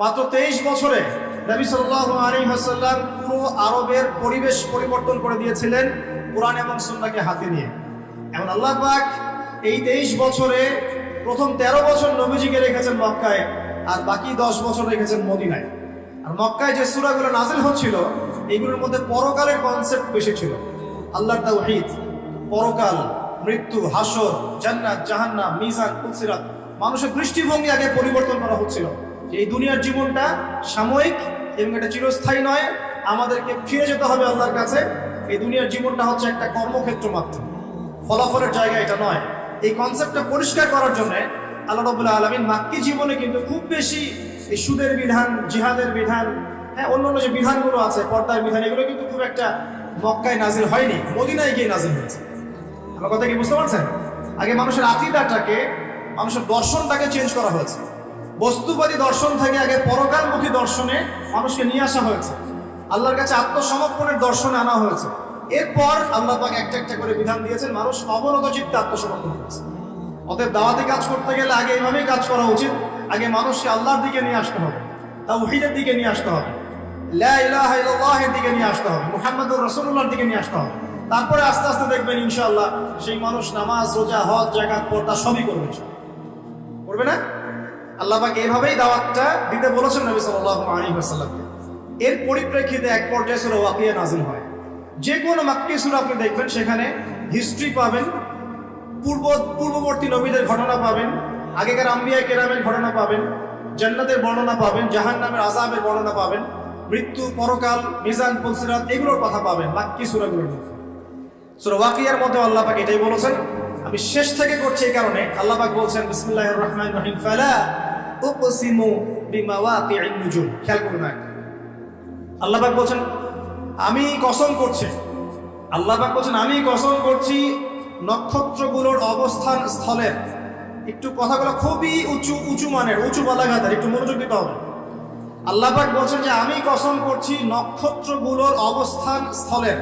মাত্র তেইশ বছরে নবী সাল্লাহ আলী হাসাল্লাম পুরো আরবের পরিবেশ পরিবর্তন করে দিয়েছিলেন কোরআন এবং সুন্নাকে হাতে নিয়ে। এমন আল্লাহ পাক এই তেইশ বছরে প্রথম তেরো বছর নবীজিকে রেখেছেন মক্কায়, আর বাকি দশ বছর রেখেছেন মদিনায়। আর মক্কায় যে সুরাগুলো নাজিল হচ্ছিল এগুলোর মধ্যে পরকালের কনসেপ্ট বেশি ছিল। আল্লাহর তাওহীদ, পরকাল, মৃত্যু হাসর জান্নাত, জাহান্নাম, মিজান, কুলসিরাত, মানুষের দৃষ্টিভঙ্গি আগে পরিবর্তন করা হচ্ছিল। এই দুনিয়ার জীবনটা সাময়িক এবং এটা চিরস্থায়ী নয়, আমাদেরকে ফিরে যেতে হবে আল্লাহর কাছে। এই দুনিয়ার জীবনটা হচ্ছে একটা কর্মক্ষেত্র মাত্র। ফলাফলের জায়গা এটা নয়। এই কনসেপ্টটা পরিষ্কার করার জন্য আল্লাহ রবুল্লাহ আলমিন মাক্কি জীবনে কিন্তু খুব বেশি এই সুদের বিধান, জিহাদের বিধান হ্যাঁ অন্য অন্য যে বিধানগুলো আছে, পর্দার বিধান, এগুলো কিন্তু খুব একটা মক্কায় নাজিল হয়নি, মদিনায় গিয়ে নাজিল হয়েছে। আমার কথা কি বুঝতে পারছেন? আগে মানুষের আকিদাটাকে, মানুষের দর্শনটাকে চেঞ্জ করা হয়েছে। বস্তুবাদী দর্শন থেকে আগে পরকালমুখী দর্শনে মানুষকে নিয়ে আসা হয়েছে। আল্লাহর কাছে আত্মসমর্পণের দর্শনে আনা হয়েছে। এরপর আল্লাহ পাক একটা একটা করে বিধান দিয়েছেন, মানুষ অবনত চিত্তে আত্মসমর্পণ করেছে। অতএব দাওয়াতি কাজ করতে গেলে আগে এইভাবেই কাজ করা উচিত, আগে মানুষকে আল্লাহর দিকে নিয়ে আসতে হবে, তাওহীদের দিকে নিয়ে আসতে হবে, লা ইলাহা ইল্লাল্লাহের দিকে নিয়ে আসতে হবে, মুহাম্মদুর রাসূলুল্লাহর দিকে নিয়ে আসতে হবে। তারপরে আস্তে আস্তে দেখবেন ইনশাল্লাহ সেই মানুষ নামাজ, রোজা, হজ জাকাত পর্দা সবই করবে। করবে না? আল্লাহ পাক এভাবেই দাওয়াতটা দিতে বলেছেন নবী সাল্লাল্লাহু আলাইহি ওয়াসাল্লামকে এর পরিপ্রেক্ষিতে এক পর্যায়ে সূরা ওয়াকিয়া নাযিল হয়। যে কোনো মাক্কি সূরা আপনি দেখবেন, সেখানে হিস্ট্রি পাবেন, পূর্ব, পূর্ববর্তী নবীদের ঘটনা পাবেন, আগেকার আম্বিয়া কেরামের ঘটনা পাবেন, জান্নাতের বর্ণনা পাবেন জাহান নামের আজাবের বর্ণনা পাবেন, মৃত্যু, পরকাল, মিজান পুলসিরাত এগুলোর কথা পাবেন বাকি সুরাগুলোর মধ্যে। সুরা ওয়াকিয়ার মধ্যে আল্লাহ পাক এটাই বলেছেন, আমি শেষ থেকে করছি এই কারণে। আল্লাহ পাক বলছেন, বিসমিল্লাহির রহমানির রহিম। ফালা উকসিমু বিমাওয়াকি'ন নুজুম। খেয়াল করুন আল্লাহ পাক বলছেন, আমি কসম করছি। আল্লাহ পাক বলছেন, আমি কসম করছি নক্ষত্রগুলোর অবস্থান স্থলের একটু কথাগুলো খুবই উঁচু উঁচু মানের, উঁচু বালাঘাতের, একটু মনোযোগ দিতে হবে। আল্লাহ পাক বলছেন যে, আমি কসম করছি নক্ষত্রগুলোর অবস্থান স্থলের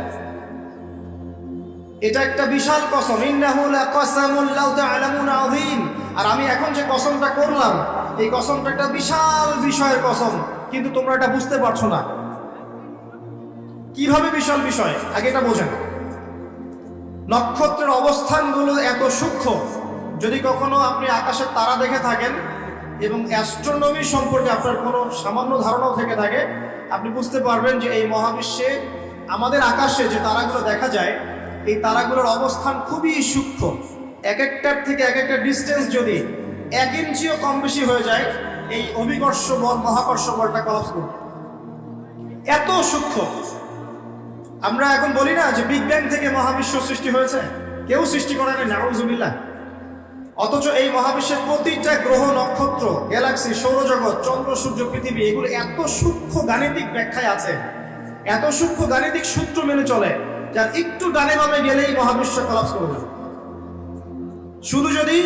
এটা একটা বিশাল কসম। ইন্নাহু লাকাসামুন লাউ তা'লামুন আযীম। আর আমি এখন যে কসমটা করলাম এই কসমটা একটা বিশাল বিষয়ের কসম, কিন্তু তোমরা এটা বুঝতে পারছ না। কীভাবে বিশাল বিষয়? আগে এটা বোঝেন। নক্ষত্রের অবস্থানগুলো এত সূক্ষ্ম, যদি কখনো আপনি আকাশের তারা দেখে থাকেন এবং অ্যাস্ট্রোনমি সম্পর্কে আপনার কোনো সামান্য ধারণাও থেকে থাকে, আপনি বুঝতে পারবেন যে এই মহাবিশ্বে আমাদের আকাশে যে তারাগুলো দেখা যায়, এই তারাগুলোর অবস্থান খুবই সূক্ষ্ম। এক একটার থেকে এক একটা ডিস্টেন্স যদি এক ইঞ্চিও কম বেশি হয়ে যায় এই অভিকর্ষ বল, মহাকর্ষ বলটা কলাপস করবে এত সূক্ষ্ম। আমরা এখন বলি না যে বিগ ব্যাং থেকে মহাবিশ্ব সৃষ্টি হয়েছে। কেউ সৃষ্টি করে নাই নাউজুবিল্লাহ অথচ এই মহাবিশ্বের প্রতিটা গ্রহ, নক্ষত্র গ্যালাক্সি সৌরজগৎ, চন্দ্র, সূর্য, পৃথিবী, এগুলো এত সূক্ষ্ম গাণিতিক ব্যাখ্যায় আছে। এত সূক্ষ্ম গাণিতিক সূত্র মেনে চলে, যার একটু ডানে বামে গেলেই মহাবিশ্ব কলাপস করবে শুধু যদি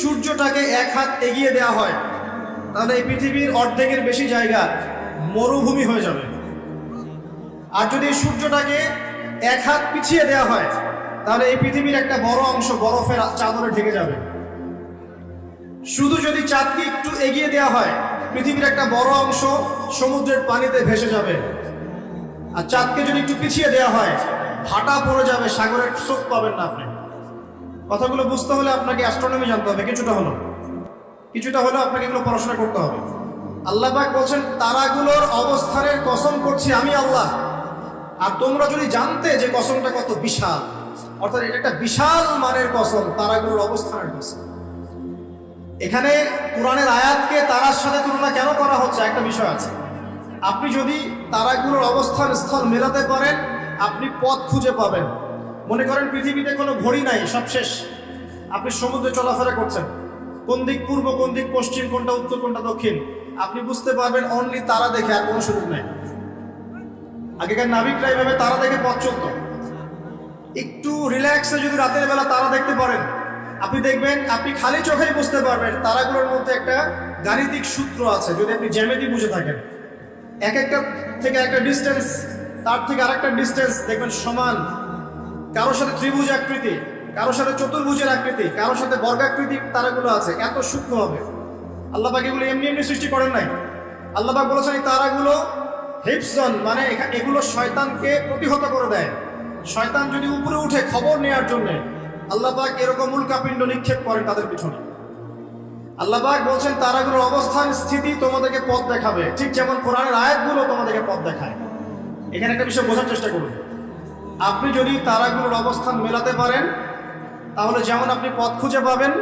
সূর্যটাকে এক হাত এগিয়ে দেওয়া হয়, তাহলে এই পৃথিবীর অর্ধেকের বেশি জায়গা মরুভূমি হয়ে যাবে। আর যদি সূর্যটাকে এক হাত পিছিয়ে দেওয়া হয়, তাহলে এই পৃথিবীর একটা বড় অংশ বরফের চাদরে ঢেকে যাবে। শুধু যদি চাঁদকে একটু এগিয়ে দেওয়া হয়, পৃথিবীর একটা বড় অংশ সমুদ্রের পানিতে ভেসে যাবে। আর চাঁদকে যদি একটু পিছিয়ে দেওয়া হয়, ভাটা পড়ে যাবে, সাগরের স্রোত পাবেন না আপনি। কথাগুলো বুঝতে হলে আপনাকে অ্যাস্ট্রোনমি জানতে হবে, কিছুটা হলো। কিছুটা হলেও আপনাকে এগুলো পড়াশোনা করতে হবে। আল্লাহ পাক বলছেন, তারাগুলোর অবস্থানের কসম করছি আমি আল্লাহ। আর তোমরা যদি জানতে যে কসমটা কত বিশাল, অর্থাৎ এটা একটা বিশাল মানের কসম, তারাগুলোর অবস্থানের কসম। এখানে কোরআনের আয়াতকে তারার সাথে তুলনা কেন করা হচ্ছে? একটা বিষয় আছে। আপনি যদি তারাগুলোর অবস্থান স্থল মেলাতে পারেন, আপনি পথ খুঁজে পাবেন। মনে করেন পৃথিবীতে কোনো ঘড়ি নাই, সব শেষ। আপনি সমুদ্রে চলাফেরা করছেন। কোন দিক পূর্ব, কোন দিক পশ্চিম, কোনটা উত্তর, কোনটা দক্ষিণ, আপনি বুঝতে পারবেন অনলি তারা দেখে আর কোনো সুযোগ নেই। আগেকার নাবিকরা এইভাবে তারা দেখে পথ চলতো। একটু রিল্যাক্সে যদি রাতের বেলা তারা দেখতে পারেন, আপনি দেখবেন আপনি খালি চোখেই বুঝতে পারবেন তারাগুলোর মধ্যে একটা গাণিতিক সূত্র আছে, যদি আপনি জ্যামিতি বুঝে থাকেন। এক একটা থেকে একটা ডিস্টেন্স তার থেকে আরেকটা ডিস্টেন্স দেখবেন সমান। কারোর সাথে ত্রিভুজ আকৃতি, কারোর সাথে চতুর্ভুজের আকৃতি, কারোর সাথে বর্গাকৃতি তারাগুলো আছে, এত সূক্ষ্ম হবে। আল্লাহ এগুলো এমনি এমনি সৃষ্টি করেন নাই। আল্লাহ পাক বলেছেন তারাগুলো হিপসন মানে এগুলো শয়তানকে প্রতিহত করে দেয়। শয়তান যদি উপরে উঠে খবর নেওয়ার জন্য আল্লাহ পাক এরকম উল্কাপিণ্ড নিক্ষেপ করেন তাদের পিছনে। আল্লাহ পাক বলছেন, তারাগুলোর অবস্থান, স্থিতি তোমাদেরকে পথ দেখাবে। ঠিক যেমন কোরআনের আয়াতগুলো তোমাদেরকে পথ দেখায়। এখানে একটা বিষয় বোঝার চেষ্টা করুন। আপনি যদি তারাগুলোর অবস্থান মেলাতে পারেন, তাহলে যেমন আপনি পথ খুঁজে পাবেন,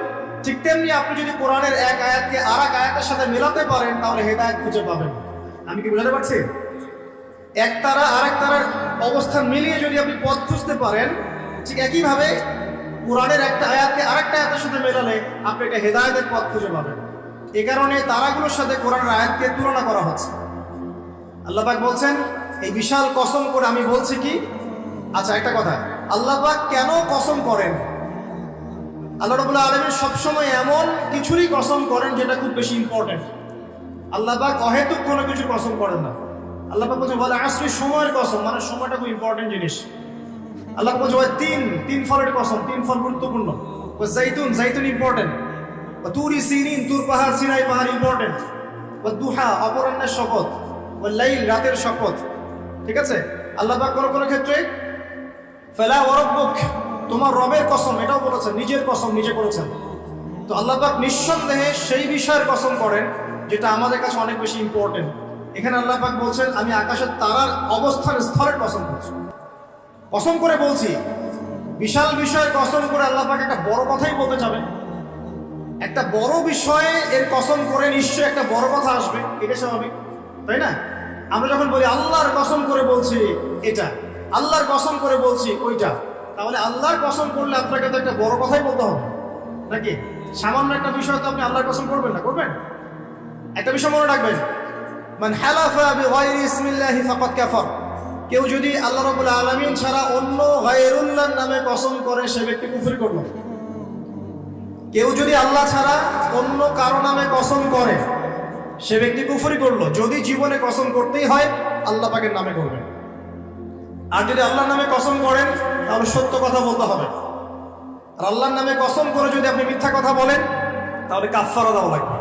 ঠিক তেমনি আপনি যদি কোরআনের এক আয়াতকে আর এক আয়াতের সাথে মেলাতে পারেন, তাহলে হেদায়ত খুঁজে পাবেন। আমি কি বোঝাতে পারছি? এক তারা আর এক তারার অবস্থান মিলিয়ে যদি আপনি পথ খুঁজতে পারেন, ঠিক একইভাবে কোরআনের একটা আয়াতকে আরেকটা আয়াতের সাথে মেলালে আপনি একটা হেদায়তের পথ খুঁজে পাবেন। এ কারণে তারাগুলোর সাথে কোরআনের আয়াতকে তুলনা করা হচ্ছে। আল্লাহ পাক বলছেন, এই বিশাল কসম করে আমি বলছি কি আচ্ছা একটা কথা। আল্লাহ কেন কসম করেন? আল্লাহ রবুল্লাহ আলমীর সবসময় এমন কিছুরই কসম করেন যেটা খুব বেশি ইম্পর্টেন্ট আল্লাহ অহেতুক কোনো কিছু কসম করেন না। আল্লাহ বলছে বলে আসলে সময়ের কসম। মানে সময়টা খুব ইম্পর্টেন্ট জিনিস। আল্লাহ বলছে তিন তিন ফলের কসম। তিন ফল গুরুত্বপূর্ণ। জাইতুন জাইতুন ইম্পর্টেন্ট তুরি সিনিন, তুর পাহাড়, সিনাই পাহাড় ইম্পর্টেন্ট ও দুহা, অপরাহ্নের শপথ। ও লাইল, রাতের শপথ। ঠিক আছে? আল্লাহ কোনো কোনো ক্ষেত্রে ফেলা ওরব্বুক তোমার রবের কসম, এটাও বলেছেন, নিজের কসম নিজে করেছেন। তো আল্লাহ পাক নিঃসন্দেহে সেই বিষয়ের কসম করেন, যেটা আমাদের কাছে অনেক বেশি ইম্পর্টেন্ট এখানে আল্লাহ পাক বলছেন, আমি আকাশের তারার অবস্থান, স্থলের কসম করছি কসম করে বলছি, বিশাল বিষয়ের কসম করে আল্লাহ পাক একটা বড় কথাই বলতে যাবেন একটা বড় বিষয়ে এর কসম করে নিশ্চয়ই একটা বড় কথা আসবে, এটা স্বাভাবিক, তাই না? আমরা যখন বলি আল্লাহর কসম করে বলছি, এটা। আল্লাহর কসম করে বলছি ওইটা। তাহলে আল্লাহর কসম করলে আপনাকে তো একটা বড় কথাই বলতে হবে। নাকি? সামান্য একটা বিষয় তো আপনি আল্লাহর কসম করবেন না, করবেন? একটা বিষয় মনে রাখবেন। মান বিগাইরি ইসমিল্লাহি ফাকাদ কাফার। কেউ যদি আল্লাহ রাব্বুল আলামিন ছাড়া অন্য গায়রুল্লাহর নামে কসম করে, সে ব্যক্তি কুফরি করল। কেউ যদি আল্লাহ ছাড়া অন্য কারও নামে কসম করে, সে ব্যক্তি কুফরি করল। যদি জীবনে কসম করতেই হয়, আল্লাহ পাকের নামে করবেন। আর যদি আল্লাহর নামে কসম করেন, তাহলে সত্য কথা বলতে হবে। আর আল্লাহর নামে কসম করে যদি আপনি মিথ্যা কথা বলেন, তাহলে কাফারা দেওয়া লাগবে।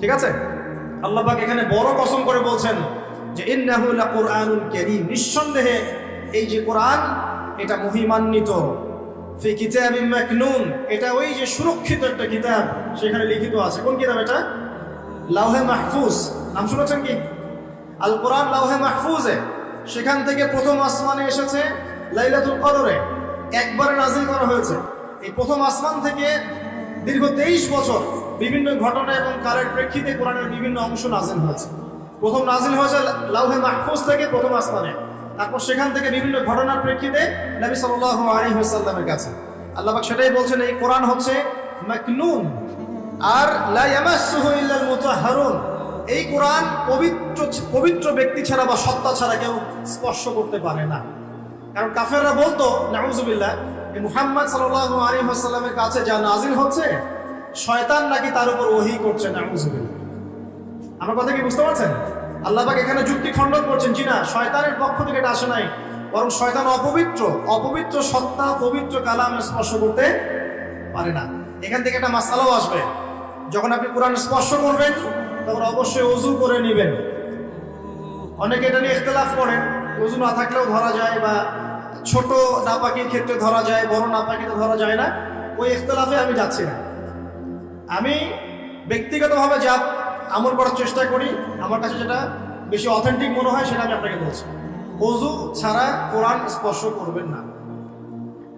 ঠিক আছে? আল্লাহ পাক এখানে বড় কসম করে বলছেন যে, ইন্নাহু লাকুরআনুল কারীম। নিঃসন্দেহে এই যে কোরআন, এটা মহিমান্বিত। ফি কিতাবিম মাকনুন। এটা ওই যে সুরক্ষিত একটা কিতাব, সেখানে লিখিত আছে। কোন কিতাব এটা? লাউহে মাহফুজ। নাম শুনেছেন কি? আল কোরআন লাউহে মাহফুজে। সেখান থেকে প্রথম আসমানে এসেছে লাইলাতুল কদরে। একবারে নাজিল করা হয়েছে। এই প্রথম আসমান থেকে দীর্ঘ তেইশ বছর বিভিন্ন ঘটনা এবং কালের প্রেক্ষিতে কোরআনের বিভিন্ন অংশ নাজিল হয়েছে। প্রথম নাজিল হয়েছে লাউহে মাহফুজ থেকে প্রথম আসমানে। তারপর সেখান থেকে বিভিন্ন ঘটনার প্রেক্ষিতে নবী সাল্লাল্লাহু আলাইহি ওয়াসাল্লামের কাছে। আল্লাহ পাক সেটাই বলছেন, এই কোরআন হচ্ছে আর এই কোরআন পবিত্র পবিত্র ব্যক্তি ছাড়া বা সত্তা ছাড়া কেউ স্পর্শ করতে পারে না। কারণ কাফেররা বলতো, নাউজুবিল্লাহ এই মুহাম্মদ আলাইহি ওয়াসাল্লামের কাছে যা নাজিল হচ্ছে, শয়তান নাকি তার উপর ওহি করছে, নাউজুবিল্লাহ। আমার কথা কি বুঝতে পারছেন? আল্লাহ পাক এখানে যুক্তি খণ্ডন করছেন, জি না, শয়তানের পক্ষ থেকে এটা আসে নাই। বরং শয়তান অপবিত্র অপবিত্র সত্তা, পবিত্র কালাম স্পর্শ করতে পারে না। এখান থেকে একটা মাসালাও আসবে। যখন আপনি কোরআন স্পর্শ করবেন তখন অবশ্যই অজু করে নেবেন। অনেকে এটা নিয়ে ইখতলাফ করেন। অজু না থাকলেও ধরা যায় বা ছোট নাপাকির ক্ষেত্রে ধরা যায়, বড় নাপাকিতে ধরা যায় না। ওই ইখতলাফে আমি যাচ্ছি না। আমি ব্যক্তিগতভাবে যা আমল করার চেষ্টা করি, আমার কাছে যেটা বেশি অথেন্টিক মনে হয় সেটা আমি আপনাকে বলছি। অজু ছাড়া কোরআন স্পর্শ করবেন না।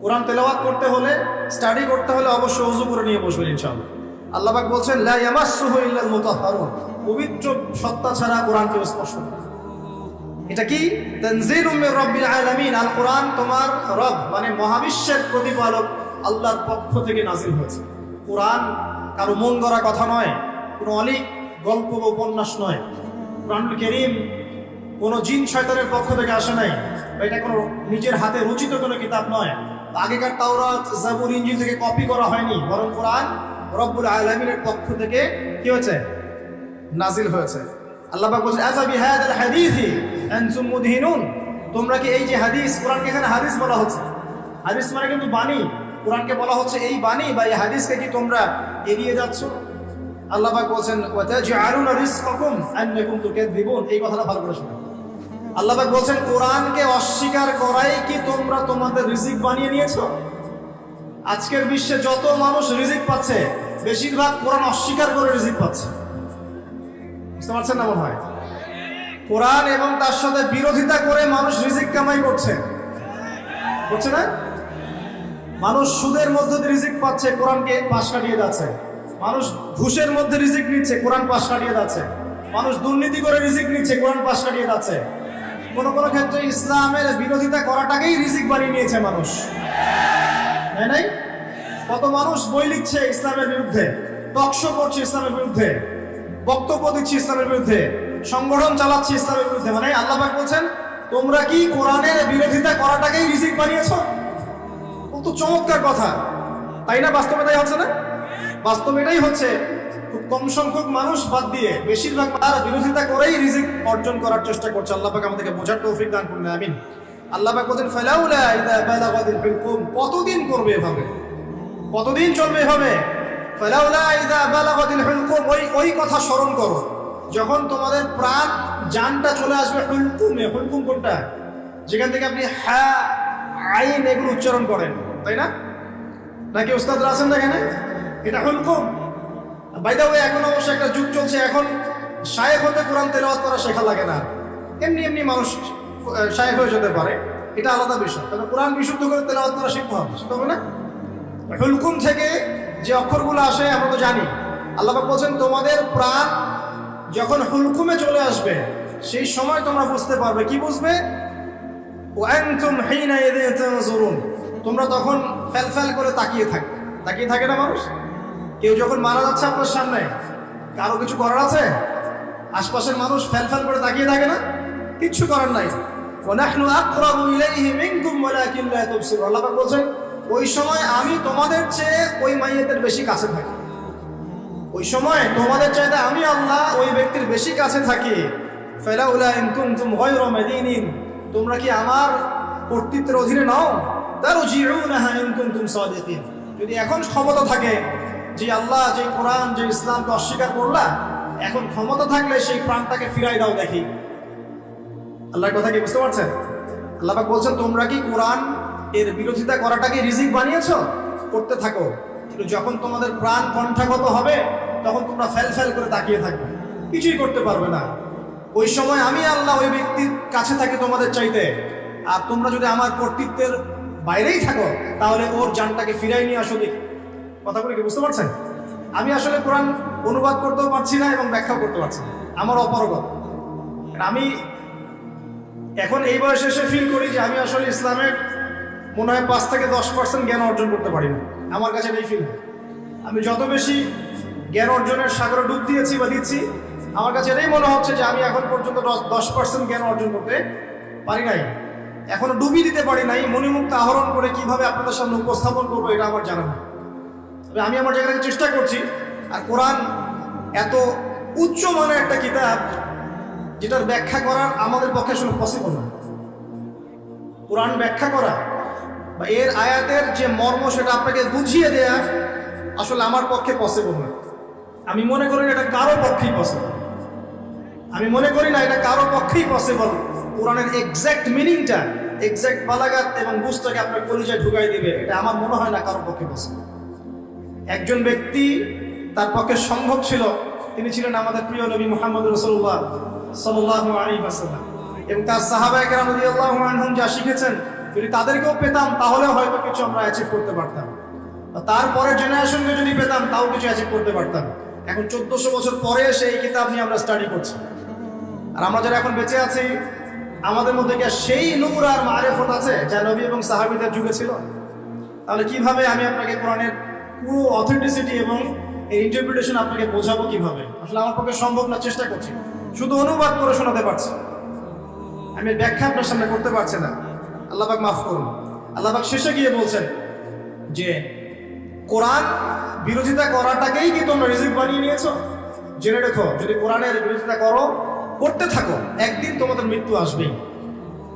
কোরআন তেলাওয়াত করতে হলে স্টাডি করতে হলে অবশ্যই অজু করে নিয়ে বসবেন ইনশাআল্লাহ। আল্লাহ পাক বলছেন পবিত্র সত্তা ছাড়া কোরআন কেউ স্পর্শ এটা কি? তানজিলুম মির রাব্বিল আলামিন। আল কোরআন তোমার রব মানে মহাবিশ্বের প্রতিপালক আল্লাহর পক্ষ থেকে নাজিল হয়েছে। কোরআন কারও মন গড়া কথা নয়, কোনো অনেক গল্প বা উপন্যাস নয়। কোরআনুল করিম কোনো জিন শয়তানের পক্ষ থেকে আসে নাই, বা এটা কোনো নিজের হাতে রচিত কোনো কিতাব নয়। আগেকার তাওরাত, জাবুর ইঞ্জিল থেকে কপি করা হয়নি, বরং কোরআন রব্বুল আলামিনের পক্ষ থেকে কি হয়েছে? নাজিল হয়েছে। আল্লাহ আনতুম তোমরা কি এই যে হাদিস, কোরআনকে এখানে হাদিস বলা হচ্ছে? হাদিস মানে কিন্তু বাণী। কোরআনকে বলা হচ্ছে এই বাণী বা এই হাদিসকে কি তোমরা এড়িয়ে যাচ্ছ? আল্লাহ পাক বলছেন এই কথাটা ভালো করে শুনুন। আল্লাহ পাক বলছেন, কোরআনকে অস্বীকার করাই কি তোমরা তোমাদের রিজিক বানিয়ে নিয়েছো? আজকের বিশ্বে যত মানুষ রিজিক পাচ্ছে, বেশিরভাগ কোরআন অস্বীকার করে রিজিক পাচ্ছে। বুঝতে পারছেন না মনে হয়? কোরআন এবং তার সাথে বিরোধিতা করে মানুষ রিজিক কামাই করছে। বুঝছে না? মানুষ সুদের মধ্যে রিজিক পাচ্ছে, কোরআনকে পাশ কাটিয়ে যাচ্ছে। মানুষ ঘুষের মধ্যে রিজিক নিচ্ছে, কোরআন পাশ কাটিয়ে যাচ্ছে। মানুষ দুর্নীতি করে রিজিক নিচ্ছে, কোরআন পাশ কাটিয়ে যাচ্ছে। কোনো কোনো ক্ষেত্রে ইসলামের বিরোধিতা করাটাকেই রিজিক বানিয়ে নিয়েছে মানুষ। তাই নাই? কত মানুষ বই লিখছে ইসলামের বিরুদ্ধে টকশো করছে ইসলামের বিরুদ্ধে, বক্তব্য দিচ্ছে ইসলামের বিরুদ্ধে, সংগঠন চালাচ্ছে ইসলামের বিরুদ্ধে মানে আল্লাহ বলছেন, তোমরা কি কোরআনের বিরোধিতা করাটাকেই রিজিক বানিয়েছো? কত চমৎকার কথা। তাই না বাস্তবে তাই হচ্ছে না? বাস্তবে এটাই হচ্ছে, খুব কম সংখ্যক মানুষ বাদ দিয়ে বেশিরভাগ তার বিরোধিতা করেই রিজিক অর্জন করার চেষ্টা করছে। আল্লাহ পাক আমাদেরকে বোঝার তৌফিক দান করুন, আমিন। আল্লাহ হুলকুম কতদিন করবে এভাবে? কতদিন চলবে এভাবে? ওই ওই কথা স্মরণ করো। যখন তোমাদের প্রাণ জানটা চলে আসবে হুলকুমে হুলকুম কোনটা? যেখান থেকে আপনি হ্যাঁ আইন এগুলো উচ্চারণ করেন, তাই না? নাকি ওস্তাদরা আছেন না এখানে? এটা হুলকুম বাইদা ওয়ে এখন অবশ্য একটা যুগ চলছে, এখন শায়েখ হতে কোরআন তেলাওয়াত করা শেখা লাগে না। এমনি এমনি মানুষ শায়েখ হয়ে যেতে পারে, এটা আলাদা বিষয়। তবে কোরআন বিশুদ্ধ করে তেলাওয়াত করা শিখতে হবে শিখতে হবে না? হুলকুম থেকে যে অক্ষরগুলো আসে, আমরা তো জানি। আল্লাহ বলছেন, তোমাদের প্রাণ যখন হুলকুমে চলে আসবে, সেই সময় তোমরা বুঝতে পারবে। কি বুঝবে? তোমরা তখন ফেলফেল করে তাকিয়ে থাকবে। তাকিয়ে থাকে না মানুষ? কেউ যখন মারা যাচ্ছে আপনার সামনে, কারও কিছু করার আছে? আশপাশের মানুষ ফেলফেল করে তাকিয়ে থাকে না? কিচ্ছু করার নাই। ওয়ানাহনু আকরাবু ইলাইহি মিনকুম ওয়ালাকিন লা তুবসিরুন। আল্লাহ পাক ওই সময় আমি তোমাদের চেয়ে ওই মাইয়াদের বেশি কাছে থাকি। ওই সময় তোমাদের চাইতে আমি আল্লাহ ওই ব্যক্তির বেশি কাছে থাকি। ফেলাউলা ইন কুনতুম গায়রা মাদিনিন। তোমরা কি আমার কর্তৃত্বের অধীনে নাও? তারজিউনাহা ইন কুনতুম সাদিকিন। যদি এখন ক্ষমতা থাকে, যে আল্লাহ যে কোরআন, যে ইসলামকে অস্বীকার করলা, এখন ক্ষমতা থাকলে সেই প্রাণটাকে ফিরাই দাও দেখি। আল্লাহর কথা কি বুঝতে পারছেন? আল্লাহ বলছেন, তোমরা কি কোরআন এর বিরোধিতা করাটাকে রিজিক বানিয়েছো? করতে থাকো। কিন্তু যখন তোমাদের প্রাণ কণ্ঠাগত হবে, তখন তোমরা ফেল ফেল করে তাকিয়ে থাকবে। কিছুই করতে পারবে না। ওই সময় আমি আল্লাহ ওই ব্যক্তির কাছে থাকি তোমাদের চাইতে। আর তোমরা যদি আমার কর্তৃত্বের বাইরেই থাকো, তাহলে ওর জানটাকে ফিরাই নিয়ে আসো দেখি। কথাগুলো কি বুঝতে পারছেন? আমি আসলে কোরআন অনুবাদ করতেও পারছি না এবং ব্যাখ্যা করতে পারছি না। আমার অপারগত। আমি এখন এই বয়সে এসে ফিল করি যে আমি আসলে ইসলামের মনে হয় পাঁচ থেকে দশ পার্সেন্ট জ্ঞান অর্জন করতে পারি না। আমার কাছে এটাই ফিল আমি যত বেশি জ্ঞান অর্জনের সাগরে ডুব দিয়েছি বা দিচ্ছি, আমার কাছে এটাই মনে হচ্ছে যে আমি এখন পর্যন্ত দশ পার্সেন্ট জ্ঞান অর্জন করতে পারি নাই। এখনও ডুবি দিতে পারি নাই, মণিমুক্ত আহরণ করে কীভাবে আপনাদের সামনে উপস্থাপন করব এটা আমার জানা নেই। তবে আমি আমার জায়গাটাকে চেষ্টা করছি। আর কোরআন এত উচ্চ মানের একটা কিতাব যেটার ব্যাখ্যা করার আমাদের পক্ষে আসলে পসিবল না। কোরআন ব্যাখ্যা করা বা এর আয়াতের যে মর্ম সেটা আপনাকে বুঝিয়ে দেয়া আসলে আমার পক্ষে পসিবল না। আমি মনে করি এটা কারও পক্ষেই পসিবল আমি মনে করি না এটা কারও পক্ষেই পসিবল কোরআনের এক্স্যাক্ট মিনিংটা এক্স্যাক্ট বালাগাত এবং বুঝটাকে আপনার কলিজায় ঢুকাই দিবে, এটা আমার মনে হয় না কারও পক্ষে পসিবল একজন ব্যক্তি তার পক্ষে সম্ভব ছিল, তিনি ছিলেন আমাদের প্রিয় নবী মোহাম্মদ রসুল্লাহ এবং তার রামদিয়াল্লাহম যা শিখেছেন, যদি তাদেরকেও পেতাম তাহলে হয়তো কিছু আমরা অ্যাচিভ করতে পারতাম। বা তারপরের জেনারেশনকে যদি পেতাম, তাও কিছু অ্যাচিভ করতে পারতাম। এখন চোদ্দশো বছর পরে এসে এই কিতাব নিয়ে আমরা স্টাডি করছি। আর আমরা যারা এখন বেঁচে আছি, আমাদের মধ্যে কি সেই নূর আর মারেফত আছে যা নবী এবং সাহাবিদের যুগে ছিল? তাহলে কীভাবে আমি আপনাকে কোরআনের পুরো অথেন্টিসিটি এবং এই ইন্টারপ্রিটেশন আপনাকে বোঝাবো কীভাবে? আসলে আমার পক্ষে সম্ভব না, চেষ্টা করছি। শুধু অনুবাদ করে শোনাতে পারছি। আমি ব্যাখ্যা আপনার সামনে করতে পারছি না। আল্লাহবাক মাফ করুন। আল্লাহবাক শেষে গিয়ে বলছেন যে, কোরআন বিরোধিতা করাটাকেই কি তোমরা রিজিক বানিয়ে নিয়েছো? জেনে রেখো, যদি কোরআনের বিরোধিতা করো, করতে থাকো, একদিন তোমাদের মৃত্যু আসবেই।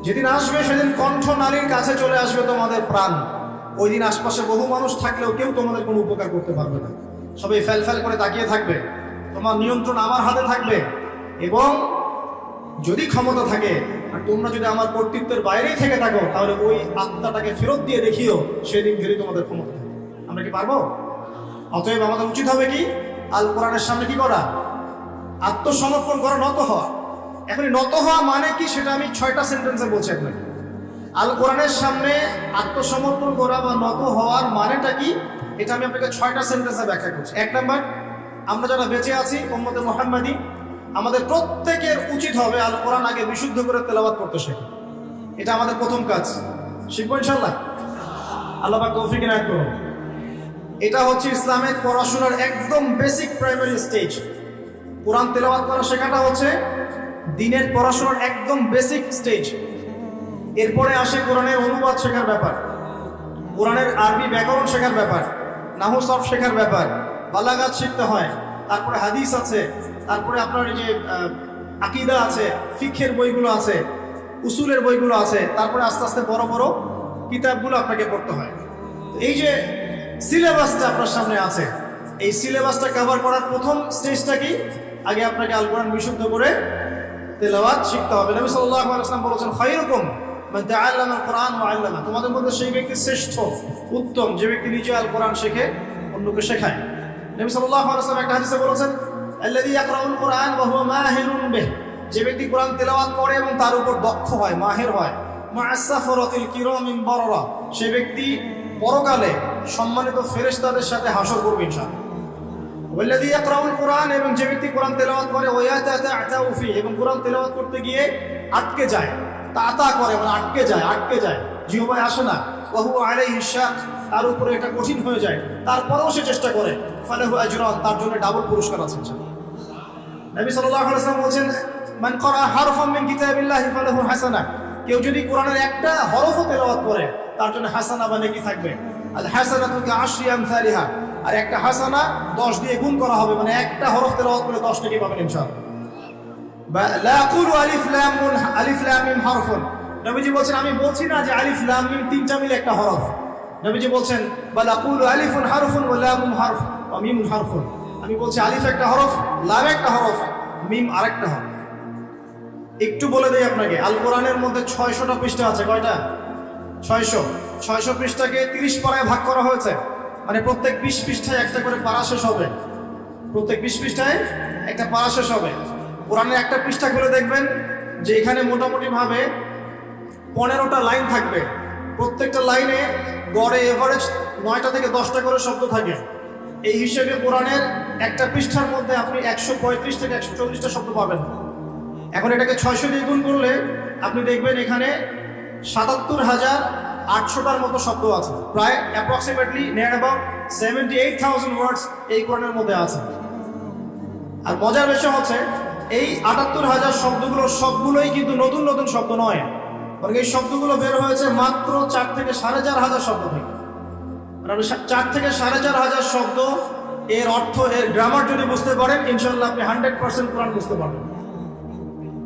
যেদিন আসবে, সেদিন কণ্ঠ নারীর কাছে চলে আসবে তোমাদের প্রাণ। ওই দিন আশপাশে বহু মানুষ থাকলেও কেউ তোমাদের কোনো উপকার করতে পারবে না। সবাই ফ্যাল ফ্যাল করে তাকিয়ে থাকবে। তোমার নিয়ন্ত্রণ আমার হাতে থাকবে। এবং যদি ক্ষমতা থাকে, আর তোমরা যদি আমার কর্তৃত্বের বাইরেই থেকে থাকো, তাহলে ওই আত্মাটাকে ফেরত দিয়ে দেখিও সেদিন ধরে তোমাদের ক্ষমতা থাকে। আমরা কি পারব? অতএব আমাদের উচিত হবে কি? আল কোরআনের সামনে কি করা? আত্মসমর্পণ করা নত হওয়া। এখন নত হওয়া মানে কি সেটা আমি ছয়টা সেন্টেন্সে বলছি আপনাকে। আল কোরআনের সামনে আত্মসমর্পণ করা বা নত হওয়ার মানেটা কি? এটা আমি আপনাকে ছয়টা সেন্টেন্সে ব্যাখ্যা করছি। এক নাম্বার, আমরা যারা বেঁচে আছি মোহাম্মদ মোহাম্মদী আমাদের প্রত্যেকের উচিত হবে আল কোরআন আগে বিশুদ্ধ করে তেলাবাদ করতে শেখা। এটা আমাদের প্রথম কাজ। শিখব ইনশাল্লাহ আল্লাহ তৌফিক ইনায়াত করুন। এটা হচ্ছে ইসলামের পড়াশোনার একদম বেসিক প্রাইমারি স্টেজ কোরআন তেলাওয়াত করা শেখাটা হচ্ছে দিনের পড়াশোনার একদম বেসিক স্টেজ এরপরে আসে কোরআনের অনুবাদ শেখার ব্যাপার। কোরআনের আরবি ব্যাকরণ শেখার ব্যাপার। নাহু সব শেখার ব্যাপার। বালাগাত শিখতে হয়। তারপরে হাদিস আছে, তারপরে আপনার যে আকিদা আছে ফিক্ষের বইগুলো আছে, উসুলের বইগুলো আছে, তারপরে আস্তে আস্তে বড় বড় কিতাবগুলো আপনাকে পড়তে হয়। এই যে সিলেবাসটা আপনার সামনে আছে, এই সিলেবাসটা কভার করার প্রথম স্টেজটা কি? আগে আপনাকে আল বিশুদ্ধ করে তেলাওয়াত শিখতে হবে। নবী সাল্লাল্লাহু আলাইহি ওয়াসাল্লাম বলেছেন, খায়রুকুম মান তাআল্লামা আল কোরআন ওয়া আল্লামা। তোমাদের মধ্যে সেই ব্যক্তি শ্রেষ্ঠ, উত্তম, যে ব্যক্তি নিজে আল কোরআন শেখে, অন্যকে শেখায়। নবী সাল্লাল্লাহু আলাইহি ওয়াসাল্লাম একটা হাদিসে বলেছেন, আল্লাযী ইয়াকরাউল কোরআন ওয়া হুয়া মাহিরুন বিহ। যে ব্যক্তি কোরআন তেলাওয়াত করে এবং তার উপর দক্ষ হয়, মাহির হয়, মা'আস-সাফরাতিল কিরামিন বাররা সেই ব্যক্তি পরকালে সম্মানিত ফেরেশতাদের সাথে হাসর করবে ইনশাআল্লাহ। ওয়াল্লাযী ইয়াকরাউল কোরআন এবং যে ব্যক্তি কোরআন তেলাওয়াত করে ওয়ায়াতাতাউ ফি এবং কোরআন তেলাওয়াত করতে গিয়ে আটকে যায় তাতা করে মানে আটকে যায় আটকে যায় জিহবায় আসে না। ওয়াহু আলাইহি শাক তার উপরে এটা কঠিন হয়ে যায়, তারপরেও সে চেষ্টা করে। আজরান তার জন্য ডাবল পুরস্কার আছে নবী মান করা হাসানা। কেউ যদি কোরআনের একটা তেলাওয়াত করে, তার জন্য হাসানা বা নেকি থাকবে। হাসানাতু কাআশরি আমসালিহা। আর একটা হাসানা 10 দিয়ে গুণ করা হবে মানে একটা হরফ তেলাওয়াত করে 10 নেকি পাবেন ইনশাআল্লাহ। আলিফ লাম আলিফ নবীজি বলছেন, আমি বলছি না যে আলিফ লাম তিনটা মিলে একটা হরফ। নবীজি বলছেন বা আকুলু আলিফুন হারফুন ওয়া লামুন হারফ। ওয়া মিমুন হারফুন। আমি বলছি, আলিফ একটা হরফ, লাম একটা হরফ, মিম আরেকটা হরফ। একটু বলে দেই আপনাকে আল কোরআনের মধ্যে ছয়শটা পৃষ্ঠা আছে, কয়টা? ছয়শো। ছয়শো পৃষ্ঠাকে তিরিশ পাড়ায় ভাগ করা হয়েছে। মানে প্রত্যেক বিশ পৃষ্ঠায় একটা করে পাড়া শেষ হবে। প্রত্যেক বিশ পৃষ্ঠায় একটা পাড়া শেষ হবে। কোরআনের একটা পৃষ্ঠা খুলে দেখবেন, যে এখানে মোটামুটিভাবে পনেরোটা লাইন থাকবে। প্রত্যেকটা লাইনে গড়ে এভারেজ নয়টা থেকে দশটা করে শব্দ থাকে। এই হিসেবে কোরআনের একটা পৃষ্ঠার মধ্যে আপনি একশো পঁয়ত্রিশ থেকে একশো চল্লিশটা শব্দ পাবেন। এখন এটাকে ছয়শো দিয়ে গুণ করলে আপনি দেখবেন এখানে সাতাত্তর হাজার আটশোটার মতো শব্দ আছে। প্রায় approximately near about seventy eight thousand words এই কোরআনের মধ্যে আছে। আর মজার বিষয় হচ্ছে, এই আটাত্তর হাজার শব্দগুলো সবগুলোই কিন্তু নতুন নতুন শব্দ নয়। বরং এই শব্দগুলো বের হয়েছে মাত্র চার থেকে সাড়ে চার হাজার শব্দ থেকে। মানে চার থেকে সাড়ে চার হাজার শব্দ, এর অর্থ, এর গ্রামার যদি বুঝতে পারেন ইনশাল্লাহ আপনি হান্ড্রেড পার্সেন্ট কোরআন বুঝতে পারবেন।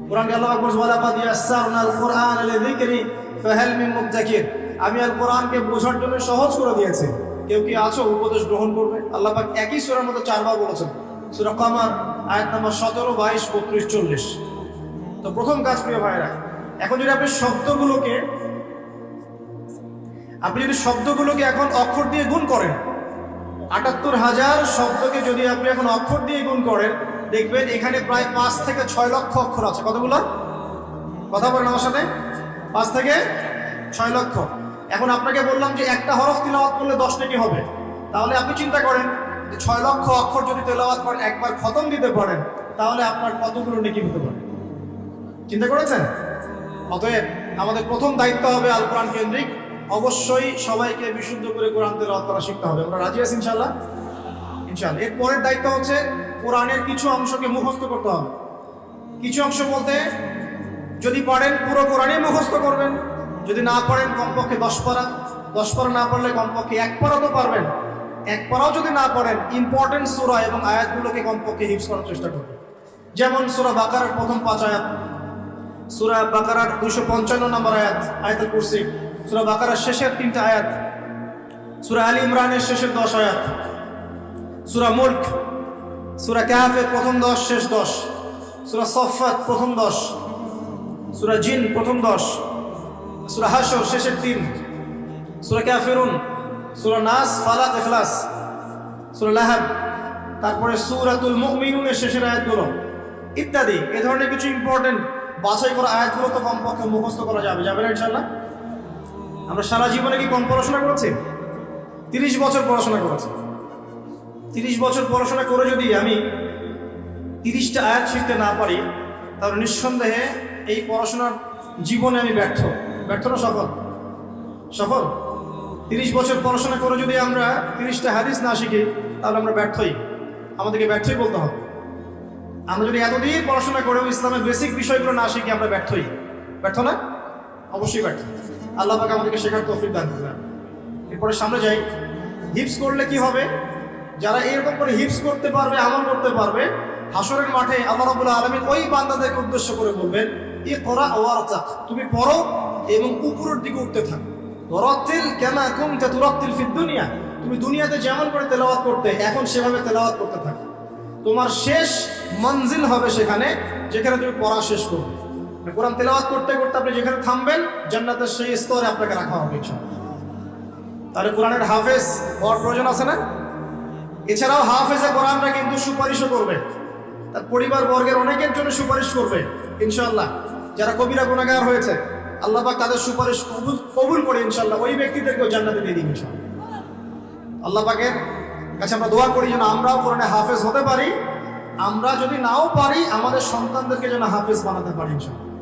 কোরআন আল্লাহ ওয়ালাকাদ ইয়াসসারনা আল কোরআন লিযিকরি, ফাহাল মিন মুদ্দাকির আমি আল কোরআনকে বোঝার জন্য সহজ করে দিয়েছি। কেউ কি আছো? উপদেশ গ্রহণ করবে। আল্লাহ পাক একই সূরার মধ্যে চারবার বলেছেন, সূরা কমার, আয়াত নম্বর 17 22 32 40 তো প্রথম কাজ, প্রিয় ভাইরা এখন যদি আপনি শব্দগুলোকে, আপনি যদি শব্দগুলোকে এখন অক্ষর দিয়ে গুণ করেন, আটাত্তর হাজার শব্দকে যদি আপনি এখন অক্ষর দিয়ে গুণ করেন, দেখবেন এখানে প্রায় পাঁচ থেকে ছয় লক্ষ অক্ষর আছে। কতগুলো? কথা বলেন আমার সাথে? পাঁচ থেকে ছয় লক্ষ। এখন আপনাকে বললাম যে একটা হরফ তিলাওয়াত করলে দশ নেকি হবে? তাহলে আপনি চিন্তা করেন যে ছয় লক্ষ অক্ষর যদি তেলাওয়াত করেন, একবার খতম দিতে পারেন, তাহলে আপনার কতগুলো নেকি হতে পারে? চিন্তা করেছেন? অতএব আমাদের প্রথম দায়িত্ব হবে আল কোরআন কেন্দ্রিক। অবশ্যই সবাইকে বিশুদ্ধ করে কোরআন তেলাওয়াত করা শিখতে হবে। আমরা রাজি আছি ইনশাল্লাহ ইনশাল্লাহ এর পরের দায়িত্ব হচ্ছে কোরআনের কিছু অংশকে মুখস্থ করতে হবে। কিছু অংশ বলতে, যদি পারেন পুরো কোরআনই মুখস্থ করবেন। যদি না পারেন কমপক্ষে দশ পারা। দশ পারা না পারলে কমপক্ষে এক পারা তো পারবেন। এক পারাও যদি না পারেন ইম্পর্টেন্ট সুরা এবং আয়াতগুলোকে কমপক্ষে হিপস করার চেষ্টা করবেন যেমন সুরা বাকারের প্রথম পাঁচ আয়াত সুরা বাকারার দুশো পঞ্চান্ন নম্বর আয়াত, আয়াতুল কুরসি। সুরা বাকারার শেষের তিনটা আয়াত, সুরা আলী ইমরানের শেষের দশ আয়াত, সুরা মুল্ক, সুরা কাহাফের প্রথম দশ, শেষ দশ, সুরা সফাত প্রথম দশ, সুরা জিন প্রথম দশ, সুরা হাসর শেষের তিন, সুরা কাফিরুন, সুরা নাস, ফালাক, ইখলাস, সুরা লাহাব, তারপরে সুরাতুল মুমিনুনের শেষের আয়াতগুলো। ইত্যাদি, এ ধরনের কিছু ইম্পর্টেন্ট বাছাই করা আয়াতগুলো তো কমপক্ষে মুখস্থ করা যাবে যাবে না ইনশাল্লাহ আমরা সারা জীবনে কি কম পড়াশোনা করেছি? তিরিশ বছর পড়াশোনা করেছি। তিরিশ বছর পড়াশোনা করে যদি আমি তিরিশটা আয়াত শিখতে না পারি, তাহলে নিঃসন্দেহে এই পড়াশোনার জীবনে আমি ব্যর্থ। ব্যর্থ না সফল? সফল? তিরিশ বছর পড়াশোনা করে যদি আমরা তিরিশটা হাদিস না শিখি, তাহলে আমরা ব্যর্থই। আমাদেরকে ব্যর্থই বলতে হবে। আমরা যদি এতদিন পড়াশোনা করেও ইসলামের বেসিক বিষয়গুলো না শিখি, আমরা ব্যর্থই ব্যর্থ না? অবশ্যই ব্যর্থ। আল্লাহ পাক আমাদেরকে শেখার তৌফিক দান করবেন এরপরে সামনে যাই। হিপস করলে কি হবে? যারা এরকম করে হিপস করতে পারবে, আমল করতে পারবে হাসরের মাঠে আল্লাহ রাব্বুল আলামিন ওই বান্দাদেরকে উদ্দেশ্য করে বলবেন ই করা ওয়ারতাক তুমি পড়ো এবং উপরের দিকে উঠতে থাকো। রত্তিল কেমা কুমতা তুরাত্তিল ফিদ দুনিয়া। তুমি দুনিয়াতে যেমন করে তেলাওয়াত করতে, এখন সেভাবে তেলাওয়াত করতে থাকো। তোমার শেষ মঞ্জিল হবে সেখানে, যেখানে তুমি পড়া শেষ করবে। মানে কোরআন তেলাওয়াত করতে করতে আপনি যেখানে থামবেন, জান্নাতের সেই স্তরে আপনাকে রাখা হবে তাহলে কোরআনের হাফেজ হওয়ার প্রয়োজন আছে না? এছাড়াও হাফেজে কোরআনরা কিন্তু সুপারিশও করবে। তার পরিবার বর্গের অনেকের জন্য সুপারিশ করবে, ইনশাআল্লাহ। যারা কবিরা গুণাগার হয়েছে, আল্লাহ পাক তাদের সুপারিশ কবুল কবুল করে ইনশাল্লাহ ওই ব্যক্তিদেরকেও জান্নাতে দিয়ে দিন আল্লাহ পাকের কাছে আমরা দোয়া করি যেন আমরাও কোরআনে হাফেজ হতে পারি আমরা যদি নাও পারি আমাদের সন্তানদেরকে যেন হাফেজ বানাতে পারি ইনশাআল্লাহ।